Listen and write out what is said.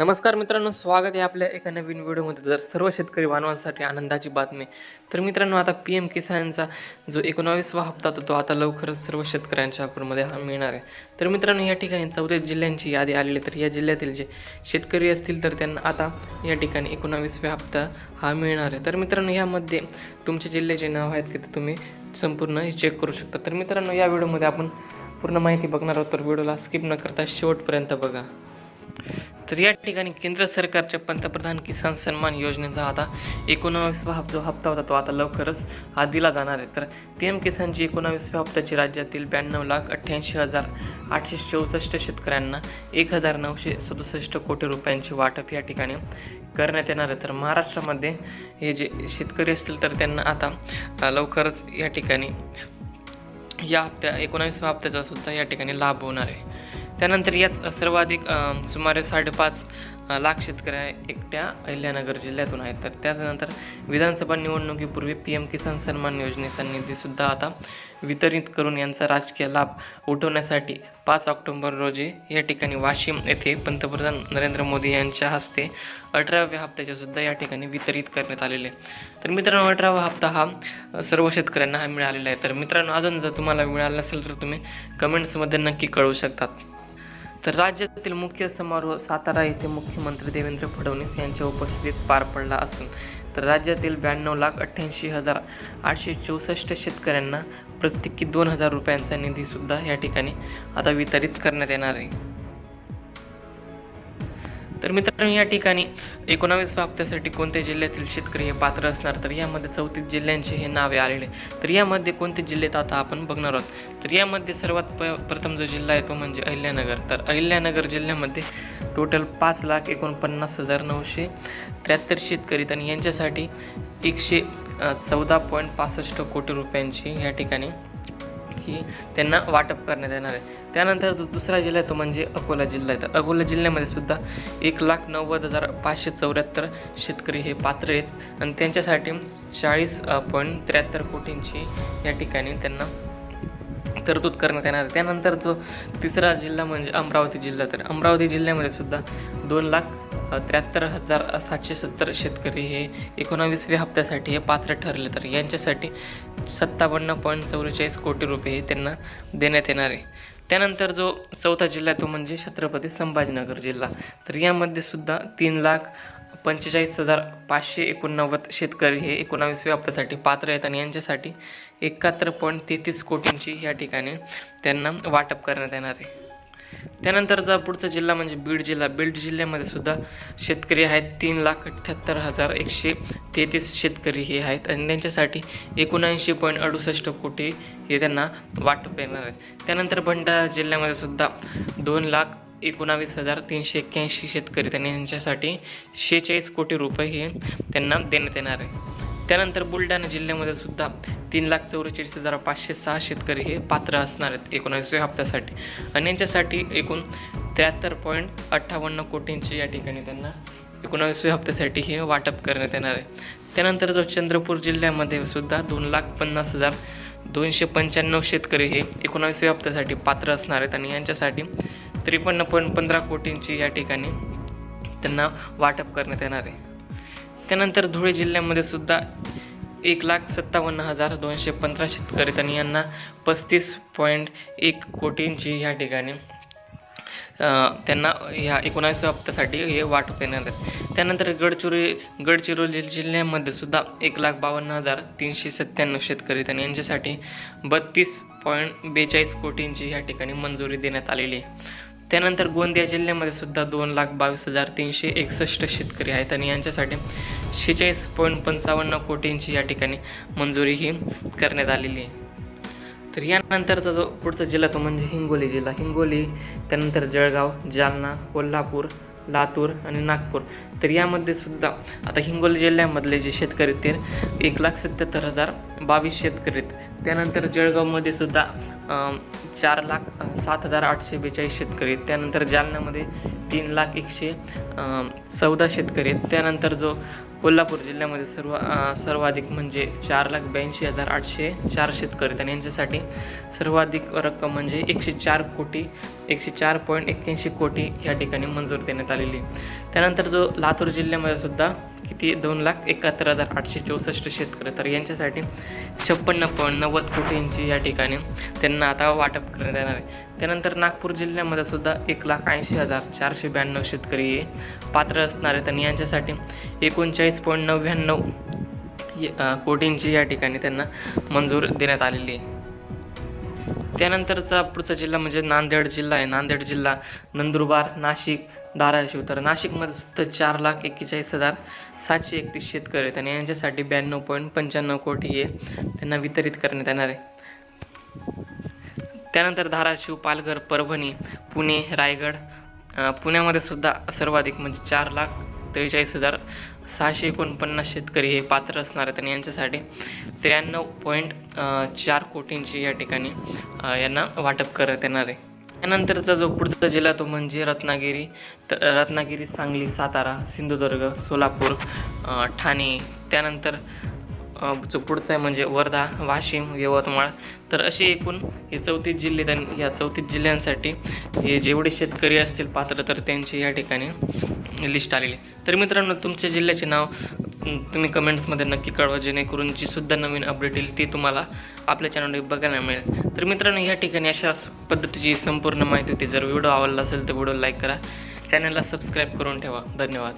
नमस्कार मित्रांनो स्वागत आहे आपल्या एका नवीन व्हिडिओमध्ये. जर सर्व शेतकरी बांधवांसाठी आनंदाची बातमी तर मित्रांनो आता पी एम किसानचा जो एकोणावीसवा हप्ता तो आता लवकरच सर्व शेतकऱ्यांच्या अकाउंटमध्ये हा मिळणार आहे. तर मित्रांनो या ठिकाणी चौतीस जिल्ह्यांची यादी आलेली तर या जिल्ह्यातील जे शेतकरी असतील तर त्यांना आता या ठिकाणी एकोणावीसव्या हप्ता हा मिळणार आहे. तर मित्रांनो यामध्ये तुमच्या जिल्ह्याचे नाव आहेत की ते तुम्ही संपूर्ण चेक करू शकता. तर मित्रांनो या व्हिडिओमध्ये आपण पूर्ण माहिती बघणार आहोत तर व्हिडिओला स्किप न करता शेवटपर्यंत बघा. तर या ठिकाणी केंद्र सरकारच्या पंतप्रधान किसान सन्मान योजनेचा आता एकोणावीसवा हप्ता जो हप्ता होता तो आता लवकरच हा दिला जाणार आहे. तर पी एम किसानची एकोणावीसव्या हप्त्याची राज्यातील ब्याण्णव लाख अठ्ठ्याऐंशी हजार आठशे चौसष्ट शेतकऱ्यांना एक हजार नऊशे सदुसष्ट कोटी रुपयांची वाटप या ठिकाणी करण्यात येणार आहे. तर महाराष्ट्रामध्ये हे जे शेतकरी असतील तर त्यांना आता लवकरच या ठिकाणी या हप्त्या एकोणावीसव्या हप्त्याचा सुद्धा या ठिकाणी लाभ होणार आहे. त्यानंतर यात सर्वाधिक सुमारे साडेपाच लाख शेतकऱ्या एकट्या अहिल्यानगर जिल्ह्यातून आहेत. तर त्यानंतर विधानसभा निवडणुकीपूर्वी पी एम किसान सन्मान योजनेचा निधीसुद्धा आता वितरित करून यांचा राजकीय लाभ उठवण्यासाठी पाच ऑक्टोबर रोजी या ठिकाणी वाशिम येथे पंतप्रधान नरेंद्र मोदी यांच्या हस्ते अठराव्या हप्त्याचे सुद्धा या ठिकाणी वितरित करण्यात आलेले आहे. तर मित्रांनो अठरावा हप्ता हा सर्व शेतकऱ्यांना हा मिळालेला आहे. तर मित्रांनो अजून जर तुम्हाला मिळाला नसेल तर तुम्ही कमेंट्समध्ये नक्की कळवू शकतात. तर राज्यातील मुख्य समारोह सातारा येथे मुख्यमंत्री देवेंद्र फडणवीस यांच्या उपस्थितीत पार पडला असून तर राज्यातील ब्याण्णव लाख अठ्ठ्याऐंशी हजार आठशे चौसष्ट शेतकऱ्यांना प्रत्येकी दोन हजार रुपयांचा निधीसुद्धा या ठिकाणी आता वितरित करण्यात येणार आहे. तर मित्रांनो या ठिकाणी एकोणावीसव्या हप्त्यासाठी कोणत्या जिल्ह्यातील शेतकरी हे पात्र असणार? तर यामध्ये चौतीस जिल्ह्यांचे हे नावे आलेले तर यामध्ये कोणते जिल्ह्यात आता आपण बघणार आहोत. तर यामध्ये सर्वात प प्रथम जो जिल्हा आहे तो म्हणजे अहिल्यानगर. तर अहिल्यानगर जिल्ह्यामध्ये टोटल पाच लाख एकोणपन्नास हजार नऊशे त्र्याहत्तर शेतकरी आहेत. आणि यांच्यासाठी एकशे चौदा पॉईंट पासष्ट कोटी रुपयांची या ठिकाणी ही त्यांना वाटप करण्यात येणार आहे. त्यानंतर जो दुसरा जिल्हा आहे तो म्हणजे अकोला जिल्हा आहे. तर अकोला जिल्ह्यामध्ये सुद्धा एक लाख नव्वद हजार पाचशे चौऱ्याहत्तर शेतकरी हे पात्र आहेत. आणि त्यांच्यासाठी चाळीस पॉईंट त्र्याहत्तर कोटींची या ठिकाणी त्यांना तरतूद करण्यात येणार आहे. त्यानंतर जो तिसरा जिल्हा म्हणजे अमरावती जिल्हा तर अमरावती जिल्ह्यामध्ये सुद्धा दोन लाख त्र्याहत्तर हजार सातशे सत्तर शेतकरी हे एकोणावीसव्या हप्त्यासाठी हे पात्र ठरले तर यांच्यासाठी सत्तावन्न पॉईंट चौवेचाळीस कोटी रुपये हे त्यांना देण्यात येणार आहे. त्यानंतर जो चौथा जिल्हा आहे तो म्हणजे छत्रपती संभाजीनगर जिल्हा. तर यामध्ये सुद्धा तीन लाख पंचेचाळीस हजार पाचशे एकोणनव्वद शेतकरी हे एकोणावीसव्या हप्त्यासाठी पात्र आहेत आणि यांच्यासाठी एकाहत्तर पॉईंट तेहतीस कोटींची या ठिकाणी त्यांना वाटप करण्यात येणार आहे. त्यानंतरचा पुढचा जिल्हा म्हणजे बीड जिल्हा. बीड जिल्ह्यामध्ये सुद्धा शेतकरी आहेत. तीन लाख अठ्ठ्याहत्तर हजार एकशे तेहतीस शेतकरी हे आहेत. आणि त्यांच्यासाठी एकोणऐंशी पॉईंट अडुसष्ट कोटी हे त्यांना वाटप येणार आहे त्यानंतर भंडारा जिल्ह्यामध्ये सुद्धा दोन लाख एकोणावीस हजार तीनशे एक्क्याऐंशी शेतकरी त्यांनी यांच्यासाठी शेहेचाळीस कोटी रुपये हे त्यांना देण्यात येणार आहे. त्यानंतर बुलढाणा जिल्ह्यामध्ये सुद्धा तीन लाख चौवेचाळीस हजार पाचशे सहा शेतकरी हे पात्र असणार आहेत एकोणावीसव्या हप्त्यासाठी. आणि यांच्यासाठी एकूण त्र्याहत्तर पॉईंट अठ्ठावन्न कोटींची या ठिकाणी त्यांना एकोणावीसव्या हप्त्यासाठी हे वाटप करण्यात येणार आहे. त्यानंतर जो चंद्रपूर जिल्ह्यामध्ये सुद्धा दोन लाख पन्नास हजार दोनशे पंच्याण्णव शेतकरी हे एकोणावीसव्या हप्त्यासाठी पात्र असणार आहेत. आणि यांच्यासाठी त्रेपन्न पॉईंट पंधरा कोटींची या ठिकाणी त्यांना वाटप करण्यात येणार आहे. त्यानंतर धुळे जिल्ह्यामध्ये सुद्धा एक लाख सत्तावन्न हजार दोनशे पंधरा शेतकरी आणि यांना पस्तीस पॉईंट एक कोटींची ह्या ठिकाणी त्यांना ह्या एकोणावीस हप्त्यासाठी हे वाटप देण्यात आहेत त्यानंतर गडचिरोली गडचिरोली जिल्ह्यामध्ये सुद्धा एक लाख बावन्न हजार तीनशे सत्त्याण्णव शेतकरी त्यांनी यांच्यासाठी बत्तीस पॉईंट बेचाळीस कोटींची ह्या ठिकाणी मंजुरी देण्यात आलेली आहे. त्यानंतर गोंदिया जिल्ह्यामध्ये सुद्धा दोन लाख बावीस हजार तीनशे एकसष्ट शेतकरी आहेत आणि यांच्यासाठी शेहेचाळीस पॉईंट पंचावन्न कोटींची या ठिकाणी मंजुरी ही करण्यात आलेली आहे. तर यानंतरचा जो पुढचा जिल्हा तो म्हणजे हिंगोली जिल्हा. हिंगोली त्यानंतर जळगाव जालना कोल्हापूर लातूर आणि नागपूर. तर यामध्ये सुद्धा आता हिंगोली जिल्ह्यामधले जे शेतकरी आहेत ते एक लाख सत्याहत्तर हजार बावीस शेतकरी आहेत. त्यानंतर जळगावमध्ये सुद्धा चार लाख सात हजार आठशे बेचाळीस शेतकरी आहेत. त्यानंतर जालन्यामध्ये तीन लाख एकशे चौदा शेतकरी आहेत. त्यानंतर जो कोल्हापूर जिल्ह्यामध्ये सर्व सर्वाधिक म्हणजे चार लाख ब्याऐंशी हजार आठशे चार शेतकरी आहेत. आणि यांच्यासाठी सर्वाधिक रक्कम म्हणजे एकशे चार कोटी एकशे चार पॉईंट एक्क्याऐंशी कोटी या ठिकाणी मंजूर देण्यात आलेली आहे. त्यानंतर जो लातूर जिल्ह्यामध्ये सुद्धा किती दोन लाख एकाहत्तर हजार आठशे चौसष्ट शेतकरी तर यांच्यासाठी छप्पन्न पॉईंट नव्वद कोटींची या ठिकाणी त्यांना आता वाटप करण्यात येणार आहे. त्यानंतर नागपूर जिल्ह्यामध्ये सुद्धा एक लाख ऐंशी हजार चारशे ब्याण्णव शेतकरी हे पात्र असणार आहेत. आणि यांच्यासाठी एकोणचाळीस पॉईंट नव्याण्णव कोटींची या ठिकाणी त्यांना मंजूर देण्यात आलेली आहे. त्यानंतरचा पुढचा जिल्हा म्हणजे नांदेड जिल्हा आहे. नांदेड जिल्हा नंदुरबार नाशिक धाराशिव. तर नाशिकमध्ये सुद्धा चार लाख एक्केचाळीस हजार सातशे एकतीस शेतकरी आहेत आणि यांच्यासाठी ब्याण्णव पॉईंट पंच्याण्णव कोटी हे त्यांना वितरित करण्यात येणार आहे. त्यानंतर धाराशिव पालघर परभणी पुणे रायगड पुण्यामध्ये सुद्धा सर्वाधिक म्हणजे चार लाख त्रेचाळीस हजार सहाशे एकोणपन्नास शेतकरी हे पात्र असणार आहेत आणि यांच्यासाठी त्र्याण्णव पॉईंट चार कोटींची या ठिकाणी यांना वाटप करण्यात येणार आहे. त्यानंतरचा जो पुढचा जिल्हा तो म्हणजे रत्नागिरी तर रत्नागिरी सांगली सातारा सिंधुदुर्ग सोलापूर ठाणे. त्यानंतर जो पुढचा आहे म्हणजे वर्धा वाशिम यवतमाळ. तर असे एकूण हे चौतीस जिल्हे त्यां या चौतीस जिल्ह्यांसाठी हे जेवढे शेतकरी असतील पात्र तर त्यांची या ठिकाणी लिस्ट आलेली तर मित्रांनो तुमच्या जिल्ह्याचे नाव तुम्ही कमेंट्समध्ये नक्की कळवा जेणेकरून जी सुद्धा नवीन अपडेट येईल ती तुम्हाला आपल्या चॅनलवर बघायला मिळेल. तर मित्रांनो या ठिकाणी अशा पद्धतीची संपूर्ण माहिती होती. जर व्हिडिओ आवडला असेल तर व्हिडिओ लाईक करा. चॅनलला सबस्क्राईब करून ठेवा. धन्यवाद.